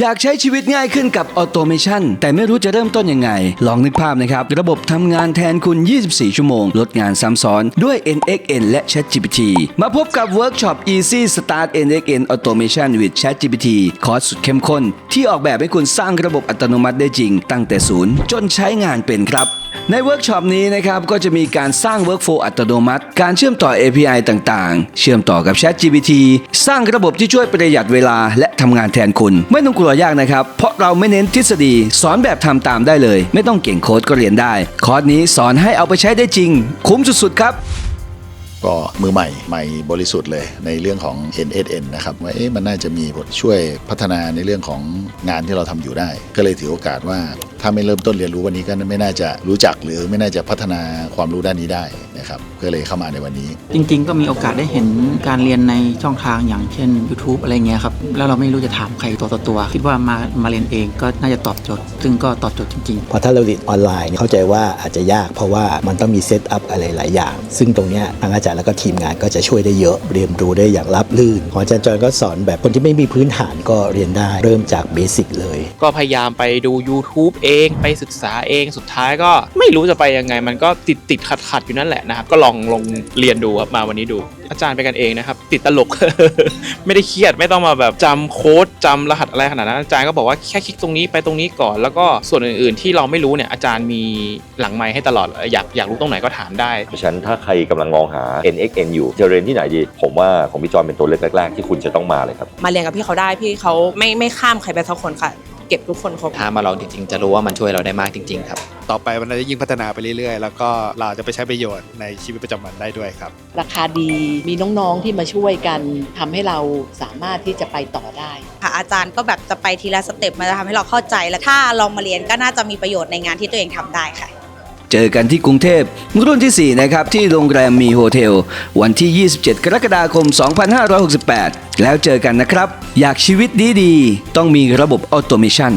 อยากใช้ชีวิตง่ายขึ้นกับออโตเมชันแต่ไม่รู้จะเริ่มต้นยังไง ลองนึกภาพนะครับ ระบบทำงานแทนคุณ 24 ชั่วโมง ลดงานซ้ำซ้อนด้วย NXN และ ChatGPT มาพบกับเวิร์กช็อป Easy Start NXN Automation with ChatGPT คอร์สสุดเข้มข้น ที่ออกแบบให้คุณสร้างระบบอัตโนมัติได้จริง ตั้งแต่ศูนย์จนใช้งานเป็นครับ ในเวิร์กช็อปนี้นะครับก็จะมีการสร้าง Workflow อัตโนมัติ การเชื่อมต่อ API ต่างๆ เชื่อมต่อกับ ChatGPT สร้างระบบที่ช่วยประหยัดเวลาและทำงานแทนคุณ ไม่ต้องกลัวยากนะครับ เพราะเราไม่เน้นทฤษฎี สอนแบบทำตามได้เลย ไม่ต้องเก่งโค้ดก็เรียนได้ คอร์สนี้สอนให้เอาไปใช้ได้จริง คุ้มสุดๆครับ ก็มือใหม่ใหม่บริสุทธิ์เลยในเรื่องของ NSN นะครับว่าเอ๊ะมันน่าจะมีบทช่วยพัฒนาในเรื่องของงานที่เราทำอยู่ได้ ก็เลยถือโอกาสว่าถ้าไม่เริ่มต้นเรียนรู้วันนี้ก็ไม่น่าจะรู้จักหรือไม่น่าจะพัฒนาความรู้ด้านนี้ได้ นะครับก็เลยเข้ามาในวันนี้ จริง ๆ ก็มีโอกาสได้เห็นการเรียนในช่องทางอย่างเช่น YouTube อะไรเงี้ยครับแล้วเราไม่รู้จะถามใครตัวต่อตัว คิดว่ามามาเรียนเองก็น่าจะตอบโจทย์ ซึ่งก็ตอบโจทย์จริง ๆ พอถ้าเราเรียนออนไลน์เข้าใจว่าอาจจะยากเพราะว่ามันต้องมีเซตอัพอะไรหลายอย่าง ซึ่งตรงเนี้ยทางอาจารย์แล้วก็ทีมงานก็จะช่วยได้เยอะ เรียนรู้ได้อย่างรับลื่นของอาจารย์จอยก็สอนแบบคนที่ไม่มีพื้นฐานก็เรียนได้ เริ่มจากเบสิกเลย ก็พยายามไปดู YouTube เองไปศึกษาเองสุดท้ายก็ไม่รู้จะไปยังไง มันก็ติดติดขัดขัดๆอยู่นั่นแหละนะครับก็ลองลงเรียนดูครับมาวันนี้ดู อาจารย์ไปกันเองนะครับ ติดตลก ไม่ได้เครียดไม่ต้องมาแบบจำโค้ดจำรหัสอะไรขนาดนั้นอาจารย์ก็บอกว่าแค่คลิกตรงนี้ไปตรงนี้ก่อน แล้วก็ส่วนอื่น ๆ ที่เราไม่รู้เนี่ยอาจารย์มีหลังไมค์ให้ตลอดอยากอยากรู้ตรงไหนก็ถามได้เพราะฉะนั้นถ้าใครกำลังมองหา NXN อยู่จะเรียนที่ไหนดี ผมว่าของพี่จอนเป็นตัวเลือกแรก ๆ ที่คุณจะต้องมาเลยครับมาเรียนกับพี่เขาได้พี่เขาไม่ไม่ข้ามใครไปสักคนค่ะ เก็บทุกคนครบถ้ามาลองจริงๆจะรู้ว่ามันช่วยเราได้มากจริง ๆ ครับ ต่อไปมันจะยิ่งพัฒนาไปเรื่อยๆ แล้วก็เราจะไปใช้ประโยชน์ในชีวิตประจำวันได้ด้วยครับ ราคาดีมีน้องๆที่มาช่วยกันทำให้เราสามารถที่จะไปต่อได้ ค่ะอาจารย์ก็แบบจะไปทีละสเต็ปมันจะทำให้เราเข้าใจและถ้าลองมาเรียนก็น่าจะมีประโยชน์ในงานที่ตัวเองทำได้ค่ะ เจอกันที่กรุงเทพรุ่นที่ 4 นะครับ ที่โรงแรมมีโฮเทล วันที่ 27 กรกฎาคม 2568 แล้วเจอกันนะครับ อยากชีวิตดีๆ ต้องมีระบบออโตเมชัน